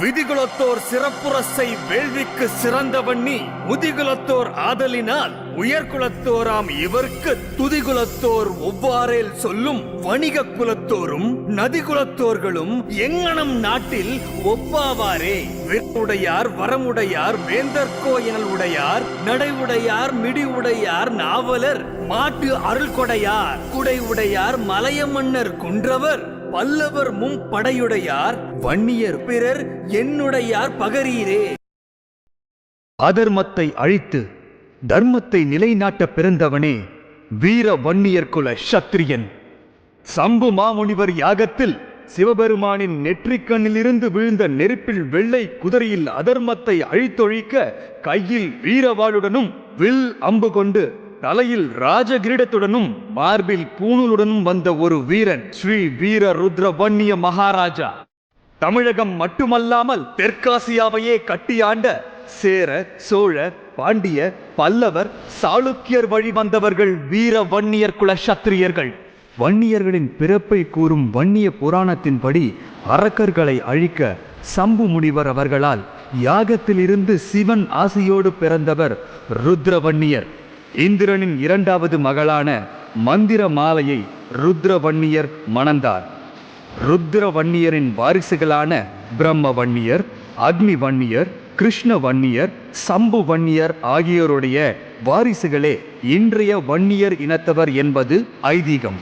விதிகுலத்தோர் சிறப்புரசை வேள்விக்கு சிறந்த வண்ணி முதிகுலத்தோர் ஆதலினால் உயர்குலத்தோராம் இவர்க்கு துதிகுலத்தோர் ஒவ்வாறேல் சொல்லும் வணிக குலத்தோரும் நதிகுலத்தோர்களும் எங்கனம் நாட்டில் ஒப்பாவாரே விருடையார் வரமுடையார் வேந்தர்கோ எனல் உடையார் நடை உடையார் மிடி உடையார் நாவலர் மாட்டு அருள்கொடையார் குடை உடையார் மலைய மன்னர் குன்றவர். பல்லவர் மும் படையுடையார் வன்னியர் பிறர் என்னுடையார் பகரீரே. அதர்மத்தை அழித்து தர்மத்தை நிலைநாட்ட பிறந்தவனே வீர வன்னியர் குல சத்திரியன். சம்பு மாமுனிவர் யாகத்தில் சிவபெருமானின் நெற்றிக்கண்ணிலிருந்து விழுந்த நெருப்பில் வெள்ளை குதிரையில் அதர்மத்தை அழித்தொழிக்க கையில் வீரவாளுடனும் வில் அம்பு கொண்டு தலையில் ராஜகிரீடத்துடனும் மார்பில் பூணூலுடனும் வந்த ஒரு வீரன் ஸ்ரீ வீர ருத்ர வன்னிய மகாராஜா. தமிழகம் மட்டுமல்லாமல் தெற்காசியாவையே கட்டியாண்ட சேர சோழ பாண்டிய பல்லவர் சாளுக்கியர் வழி வந்தவர்கள் வீர வன்னியர் குல சத்திரியர்கள். வன்னியர்களின் பிறப்பை கூறும் வன்னிய புராணத்தின்படி அரக்கர்களை அழிக்க சம்பு முனிவர் அவர்களால் யாகத்திலிருந்து சிவன் ஆசையோடு பிறந்தவர் ருத்ரவன்னியர். இந்திரனின் இரண்டாவது மகளான மந்திர மாலையை ருத்ரவன்னியர் மணந்தார். ருத்ரவன்னியரின் வாரிசுகளான பிரம்ம வன்னியர் அக்னி வன்னியர் கிருஷ்ண வன்னியர் சம்பு வன்னியர் ஆகியோருடைய வாரிசுகளே இன்றைய வன்னியர் இனத்தவர் என்பது ஐதீகம்.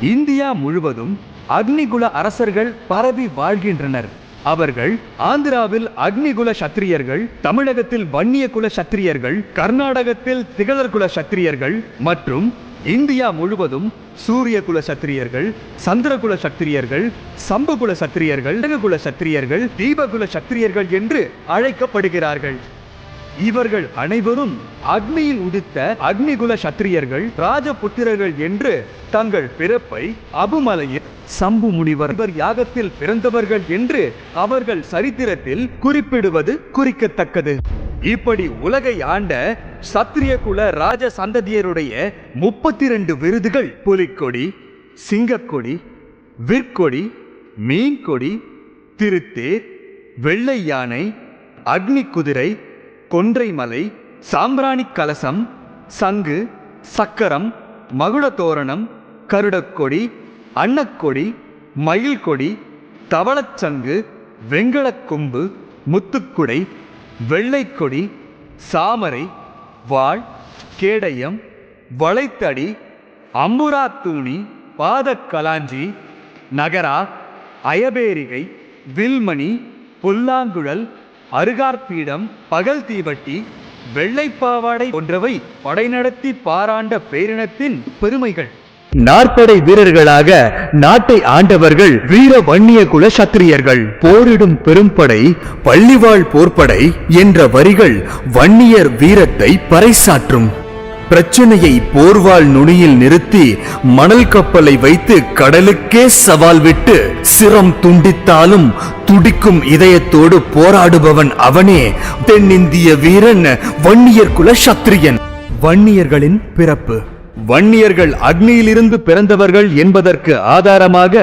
இந்தியா முழுவதும் அக்னிகுல அரசர்கள் பரவி வாழ்கின்றனர். அவர்கள் ஆந்திராவில் அக்னிகுல சத்திரியர்கள் தமிழகத்தில் வன்னிய குல சத்திரியர்கள் கர்நாடகத்தில் திகழர் குல சத்திரியர்கள் மற்றும் இந்தியா முழுவதும் சூரிய குல சத்திரியர்கள் சந்திரகுல சத்திரியர்கள் சம்பகுல சத்திரியர்கள் குல சத்திரியர்கள் தீபகுல சத்திரியர்கள் என்று அழைக்கப்படுகிறார்கள். இவர்கள் அனைவரும் அக்னியில் உதித்த அக்னிகுல சத்திரியர்கள் ராஜபுத்திரர்கள் என்று தங்கள் பிறப்பை அபுமலையில் சம்பு முனிவர் இவர் யாகத்தில் பிறந்தவர்கள் என்று அவர்கள் சரித்திரத்தில் குறிப்பிடுவது குறிக்கத்தக்கது. இப்படி உலகை ஆண்ட சத்திரிய குல ராஜ சந்ததியருடைய முப்பத்தி ரெண்டு விருதுகள் புலிக்கொடி சிங்கக்கொடி விற்கொடி மீன்கொடி திருத்தேர் வெள்ளை யானை அக்னி குதிரை கொன்றைமலை சாம்பிராணி கலசம் சங்கு சக்கரம் மகுடத்தோரணம் கருடக்கொடி அன்னக்கொடி மயில் கொடி தவளச்சங்கு வெங்கலக்கொம்பு முத்துக்குடை வெள்ளைக்கொடி சாமரை வாள் கேடயம் வளைத்தடி அம்புராத்தூணி பாதக்கலாஞ்சி நகரா அயபேரிகை வில்மணி புல்லாங்குழல் அருகார்பீடம் பகல் தீவட்டி வெள்ளைப்பாவாடை போன்றவை படைநடத்தி பாராண்ட பேரினத்தின் பெருமைகள். நாற்படை வீரர்களாக நாட்டை ஆண்டவர்கள் வீர வன்னிய குல சத்திரியர்கள். போரிடும் பெரும்படை பள்ளிவாழ் போர்ப்படை என்ற வரிகள் வன்னியர் வீரத்தை பறைசாற்றும். பிரச்சனையை போர்வாள் நுனியில் நிறுத்தி மணல் கப்பலை வைத்து கடலுக்கே சவால் விட்டு சிரம் துண்டித்தாலும் துடிக்கும் இதயத்தோடு போராடுபவன் அவனே தென்னிந்திய வீரன் வன்னியர் குல சத்திரியன். வன்னியர்களின் பிறப்பு. வன்னியர்கள் அக்னியிலிருந்து பிறந்தவர்கள் என்பதற்கு ஆதாரமாக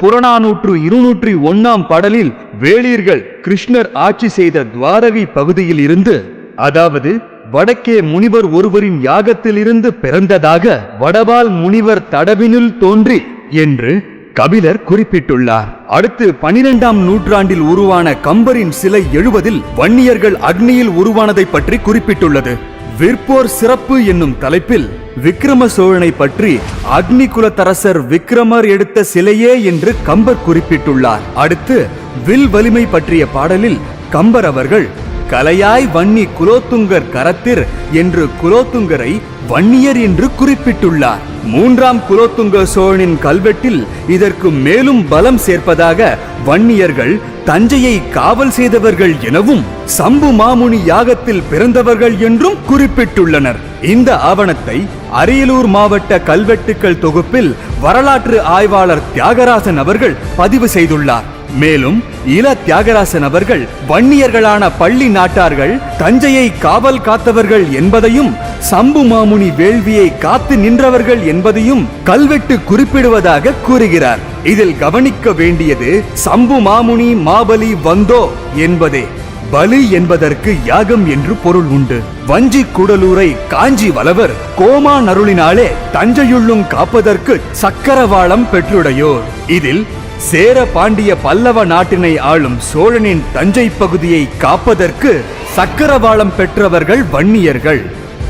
புறநானூற்று இருநூற்றி ஒன்னாம் பாடலில் வேளியர்கள் கிருஷ்ணர் ஆட்சி செய்த துவாரகை பகுதியில் இருந்து அதாவது வடக்கே முனிவர் ஒருவரின் யாகத்திலிருந்து பிறந்ததாக வடபால் முனிவர் தடவினுள் தோன்றி என்று கபிலர் குறிப்பிட்டுள்ளார். அடுத்து பனிரெண்டாம் நூற்றாண்டில் உருவான கம்பரின் சிலை எழுவதில் வன்னியர்கள் அக்னியில் உருவானதை பற்றி குறிப்பிட்டுள்ளது. விற்போர் சிறப்பு என்னும் தலைப்பில் விக்ரம சோழனை பற்றி அக்னி குலத்தரசர் விக்ரமர் எடுத்த சிலையே என்று கம்பர் குறிப்பிட்டுள்ளார். அடுத்து வில் வலிமை பற்றிய பாடலில் கம்பர் அவர்கள் கலையாய் வன்னி குலோத்துங்கர் கரத்திர் என்று குலோத்துங்கரை வன்னியர் என்று குறிப்பிட்டுள்ளார். மூன்றாம் குலோத்துங்க சோழனின் கல்வெட்டில் இதற்கு மேலும் பலம் சேர்ப்பதாக வன்னியர்கள் தஞ்சையை காவல் செய்தவர்கள் எனவும் சம்பு மாமுனி யாகத்தில் பிறந்தவர்கள் என்றும் குறிப்பிட்டுள்ளனர். இந்த ஆவணத்தை அரியலூர் மாவட்ட கல்வெட்டுக்கள் தொகுப்பில் வரலாற்று ஆய்வாளர் தியாகராசன் அவர்கள் பதிவு செய்துள்ளார். மேலும் இள தியாகராசன் அவர்கள் வன்னியர்களான பள்ளி நாட்டார்கள் தஞ்சையை காவல் காத்தவர்கள் என்பதையும் சம்பு மாமுனி வேள்வியை காத்து நின்றவர்கள் என்பதையும் கல்வெட்டு குறிப்பிடுவதாக கூறுகிறார். இதில் கவனிக்க வேண்டியது சம்பு மாமுனி மாபலி வந்தோ என்பதே. பலி என்பதற்கு யாகம் என்று பொருள் உண்டு. வஞ்சி குடலூரை காஞ்சி வளவர் கோமா நருளினாலே தஞ்சையுள்ளும் காப்பதற்கு சக்கரவாளம் பெற்றுடையோர். இதில் சேர பாண்டிய பல்லவ நாட்டினை ஆளும் சோழனின் தஞ்சை பகுதியை காப்பதற்கு சக்கரவாளம் பெற்றவர்கள் வன்னியர்கள்.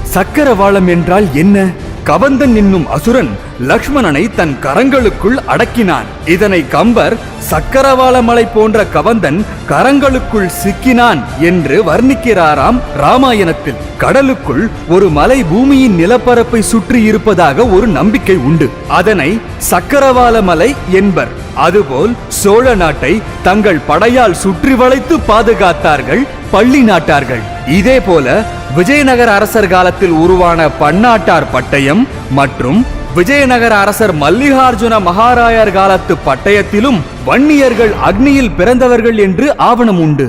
சக்கரவாளம் என்றால் என்ன? கவந்தன் என்னும் அசுரன் லக்ஷ்மணனை தன் கரங்களுக்குள் அடக்கினான். இதனை கம்பர் சக்கரவாள மலை போன்ற கவந்தன் கரங்களுக்குள் சிக்கினான் என்று வர்ணிக்கிறாராம் ராமாயணத்தில். கடலுக்குள் ஒரு மலை பூமியின் நிலப்பரப்பை சுற்றி இருப்பதாக ஒரு நம்பிக்கை உண்டு. அதனை சக்கரவாள மலை என்பர். அதுபோல் சோழ நாட்டை தங்கள் படையால் சுற்றி வளைத்து பாதுகாத்தார்கள் பள்ளி நாட்டார்கள். இதே போல விஜயநகர அரசர் காலத்தில் உருவான பன்னாட்டார் பட்டயம் மற்றும் விஜயநகர அரசர் மல்லிகார்ஜுன மகாராயர் காலத்து பட்டயத்திலும் வன்னியர்கள் அக்னியில் பிறந்தவர்கள் என்று ஆவணம் உண்டு.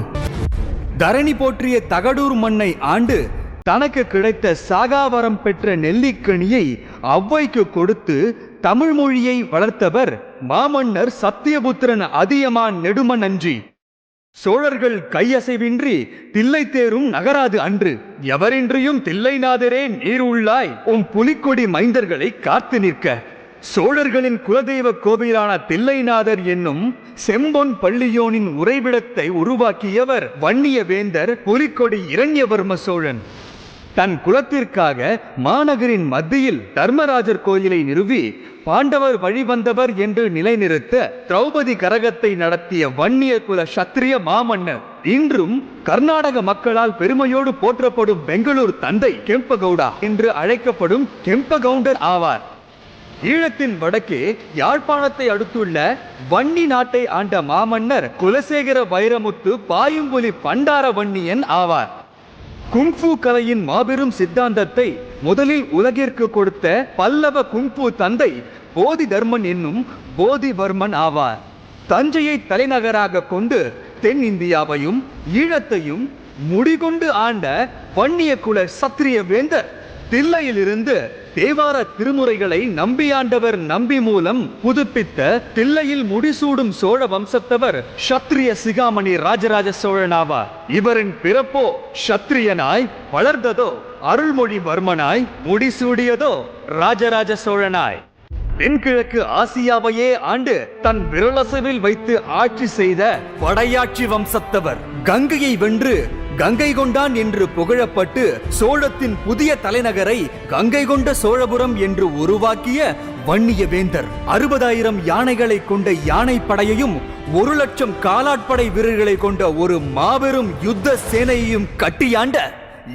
தரணி போற்றிய தகடூர் மண்ணை ஆண்டு தனக்கு கிடைத்த சாகாவரம் பெற்ற நெல்லிக்கனியை அவ்வைக்கு கொடுத்து தமிழ் மொழியை வளர்த்தவர் மாமன்னர் சத்தியபுத்திரன் அதியமான் நெடுமநன்றி சோழர்கள் கையசைவின்றி தில்லை தேரும் நகராது அன்று. எவரின்றியும் தில்லைநாதரே நீர் உள்ளாய். உம் புலிக்கொடி மைந்தர்களை காத்து நிற்க. சோழர்களின் குலதெய்வ கோவிலான தில்லைநாதர் என்னும் செம்பொன் பள்ளியோனின் உறைவிடத்தை உருவாக்கியவர் வன்னிய வேந்தர் புலிக்கொடி இரண்யவர்ம சோழன். தன் குலத்திற்காக மாநகரின் மத்தியில் தர்மராஜர் கோயிலை நிறுவி பாண்டவர் வழிவந்தவர் என்று நிலைநிறுத்த திரௌபதி கரகத்தை நடத்திய வன்னிய குல சத்திரிய மாமன்னர் இன்றும் கர்நாடக மக்களால் பெருமையோடு போற்றப்படும் பெங்களூர் தந்தை கெம்பகவுடா என்று அழைக்கப்படும் கெம்பகவுண்டர் ஆவார். ஈழத்தின் வடக்கே யாழ்ப்பாணத்தை அடுத்துள்ள வன்னி நாட்டை ஆண்ட மாமன்னர் குலசேகர வைரமுத்து பாயும்புலி பண்டார வன்னியன் ஆவார். குங்ஃபு கலையின் மாபெரும் சித்தாந்தத்தை முதலில் உலகிற்கு கொடுத்த பல்லவ குங்ஃபு தந்தை போதி தர்மன் என்னும் போதிவர்மன் ஆவார். தஞ்சையை தலைநகராக கொண்டு தென்னிந்தியாவையும் ஈழத்தையும் முடிகொண்டு ஆண்ட வன்னிய குல சத்திரிய வேந்தர் தில்லையிலிருந்து தேவார திருமுறைகளை நம்பியாண்டவர் நம்பி மூலம் புதுப்பித்த தில்லையில் முடிசூடும் சோழ வம்சத்தவர் சத்திரிய சிகாமணி ராஜராஜ சோழனாவார் இவரின் பிறப்போ சத்திரியனாய் வளர்ந்ததோ அருள்மொழிவர்மனாய் முடிசூடியதோ ராஜராஜ சோழனாய். தென்கிழக்கு ஆசியாவையே ஆண்டு தன் விரலசவில் வைத்து ஆட்சி செய்த படையாட்சி வம்சத்தவர் கங்கையை வென்று கங்கை கொண்டான் என்று புகழப்பட்டு சோழத்தின் புதிய தலைநகரை கங்கை கொண்ட சோழபுரம் என்று உருவாக்கிய வன்னிய வேந்தர் அறுபதாயிரம் யானைகளை கொண்ட யானை படையையும் ஒரு லட்சம் காலாட்படை வீரர்களை கொண்ட ஒரு மாபெரும் யுத்த சேனையையும் கட்டியாண்ட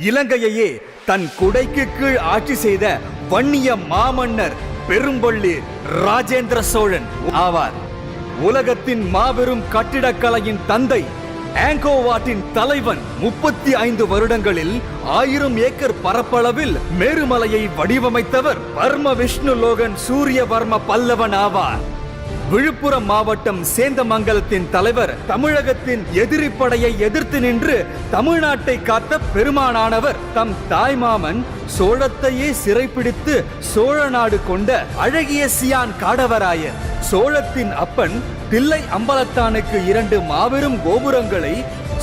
இலங்கையையே தன் குடைக்கு கீழ் ஆட்சி செய்த வன்னிய மாமன்னர் பெரும்பள்ளி ராஜேந்திர சோழன் ஆவார். உலகத்தின் மாபெரும் கட்டிடக்கலையின் தந்தை ஆங்கோவாட்டின் தலைவன் முப்பத்தி ஐந்து வருடங்களில் ஆயிரம் ஏக்கர் பரப்பளவில் மேருமலையை வடிவமைத்தவர் வர்ம விஷ்ணு லோகன் சூரியவர்ம பல்லவன் ஆவார். விழுப்புரம் மாவட்டம் சேந்தமங்கலத்தின் தலைவர் தமிழகத்தின் எதிரி படையை எதிர்த்து நின்று தமிழ்நாட்டை காத்த பெருமானானவர் தம் தாய்மாமன் சோழத்தையே சிறைப்பிடித்து சோழ நாடு கொண்ட அழகிய சியான் காடவராயர். சோழத்தின் அப்பன் தில்லை அம்பலத்தானுக்கு இரண்டு மாபெரும் கோபுரங்களை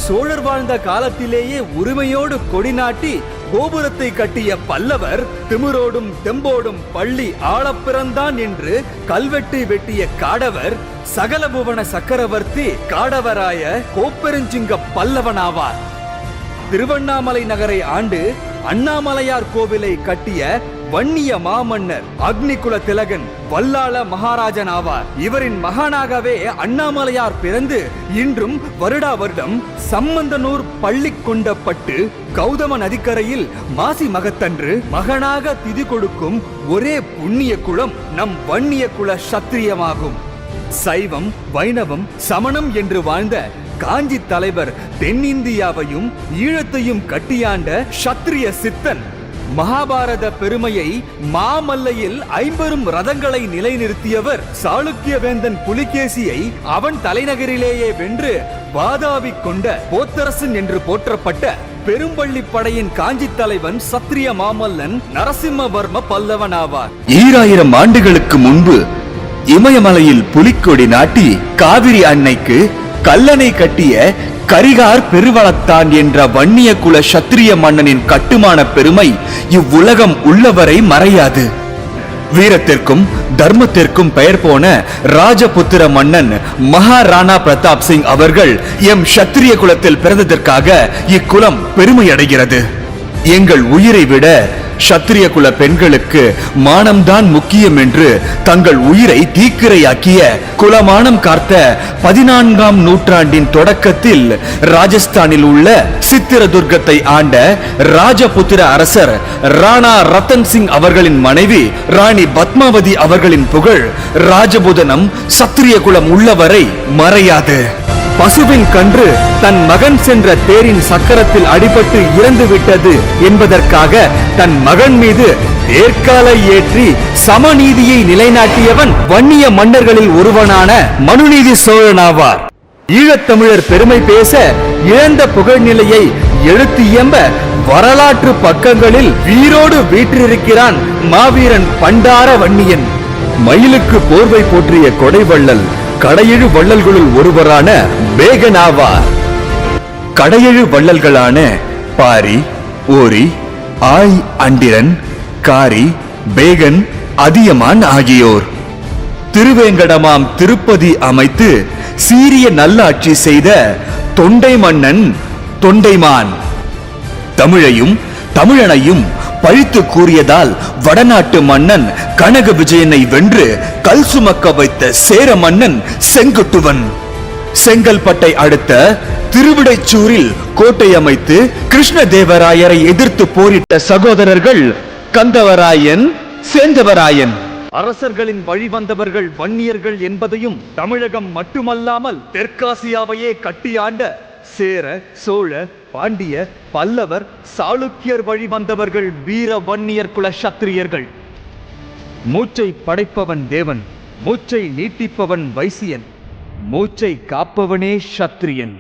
சோழர் வாழ்ந்த காலத்திலேயே உரிமையோடு கொடி நாட்டி கோபுரத்தை கட்டிய பல்லவர் திமிரோடும் தெம்போடும் பள்ளி ஆழப்பிறந்தான் என்று கல்வெட்டு வெட்டிய காடவர் சகலபுவன சக்கரவர்த்தி காடவராய கோப்பெருஞ்சிங்க பல்லவனாவார். திருவண்ணாமலை நகரை ஆண்டு அண்ணாமலையார் கோவிலை கட்டிய வன்னிய மாமன்னர் அக்னிகுல திலகன் வல்லாள மகாராஜன் ஆவார். இவரின் மகானாகவே அண்ணாமலையார் பிறந்து இன்றும் வருடா வருடம் சம்பந்தனூர் பள்ளி கொண்டப்பட்டு கௌதம நதிக்கரையில் மாசி மகத்தன்று மகனாக திதி கொடுக்கும் ஒரே புண்ணிய குலம் நம் வன்னிய குல சத்திரியமாகும். சைவம் வைணவம் சமணம் என்று வாழ்ந்த காஞ்சி தலைவர் தென்னிந்தியாவையும் ஈழத்தையும் கட்டியாண்ட சத்திரிய சித்தன் மகாபாரத பெருமையை மாமல்லையில் ஐம்பெரும் ரதங்களை நிலைநிறுத்தியவர் சாளுக்கிய வேந்தன் புலிகேசியை அவன் தலைநகரிலேயே வென்று வாதாவிக் கொண்ட போத்தரசன் என்று போற்றப்பட்ட பெரும்பள்ளி படையின் காஞ்சி தலைவன் சத்திரிய மாமல்லன் நரசிம்மவர்ம பல்லவன் ஆவார் ஈராயிரம் ஆண்டுகளுக்கு முன்பு இமயமலையில் புலிக்கொடி நாட்டி காவிரி அன்னைக்கு கல்லணை கட்டிய கரிகார் பெருவளத்தான் என்ற வன்னிய குல சத்திரிய மன்னனின் கட்டுமான பெருமை இவ்வுலகம் உள்ளவரை மறையாது. வீரத்திற்கும் தர்மத்திற்கும் பெயர் போன ராஜபுத்திர மன்னன் மகாராணா பிரதாப் சிங் அவர்கள் எம் சத்திரிய குலத்தில் பிறந்ததற்காக இக்குலம் பெருமை அடைகிறது எங்கள் உயிரை விட சத்திரிய குல பெண்களுக்கு மானம்தான் முக்கியம் என்று தங்கள் உயிரை தீக்கிரையாக்கிய குலமானம் காத்த பதினான்காம் நூற்றாண்டின் தொடக்கத்தில் ராஜஸ்தானில் உள்ள சித்திரதுர்கத்தை ஆண்ட ராஜபுத்திர அரசர் ராணா ரத்தன் சிங் அவர்களின் மனைவி ராணி பத்மாவதி அவர்களின் புகழ் ராஜபுதனம் சத்திரிய குலம் உள்ளவரை மறையாது. பசுவின் கன்று தன் மகன் சென்ற தேரின் சக்கரத்தில் அடிபட்டு இறந்து விட்டது என்பதற்காக தன் மகன் மீது தேர்காலை ஏற்றி சமநீதியை நிலைநாட்டியவன் வன்னிய மன்னர்களில் ஒருவனான மனுநீதி சோழனாவார். ஈழத்தமிழர் பெருமை பேச இழந்த புகழ்நிலையை எழுத்து இயம்ப வரலாற்று பக்கங்களில் வீரோடு வீற்றிருக்கிறான் மாவீரன் பண்டார வன்னியன். மயிலுக்கு போர்வை போற்றிய கொடைவள்ளல் கடையெழு வள்ளல்களுள் ஒருவரான பேகனாவார் கடையெழு வள்ளல்களான பாரி ஓரி ஆய் அண்டிரன் காரி பேகன் அதியமான் ஆகியோர். திருவேங்கடமாம் திருப்பதி அமைத்து சீரிய நல்லாட்சி செய்த தொண்டை மன்னன் தொண்டைமான். தமிழையும் தமிழனையும் பழித்து கூறியதால் வடநாட்டு மன்னன் கனக விஜயனை வென்று கல் சுமக்க வைத்த சேர மன்னன் செங்குட்டுவன். செங்கல்பட்டை அடுத்த திருவிடைச்சூரில் கோட்டை அமைத்து கிருஷ்ணதேவராயரை எதிர்த்து போரிட்ட சகோதரர்கள் கந்தவராயன் சேந்தவராயன். அரசர்களின் வழிவந்தவர்கள் வன்னியர்கள் என்பதையும் தமிழகம் மட்டுமல்லாமல் தெற்காசியாவையே கட்டியாண்ட சேர சோழ பாண்டிய பல்லவர் சாளுக்கியர் வழி வந்தவர்கள் வீர வன்னியர் குல சத்திரியர்கள். மூச்சை படைப்பவன் தேவன் மூச்சை நீட்டிப்பவன் வைசியன் மூச்சை காப்பவனே சத்திரியன்.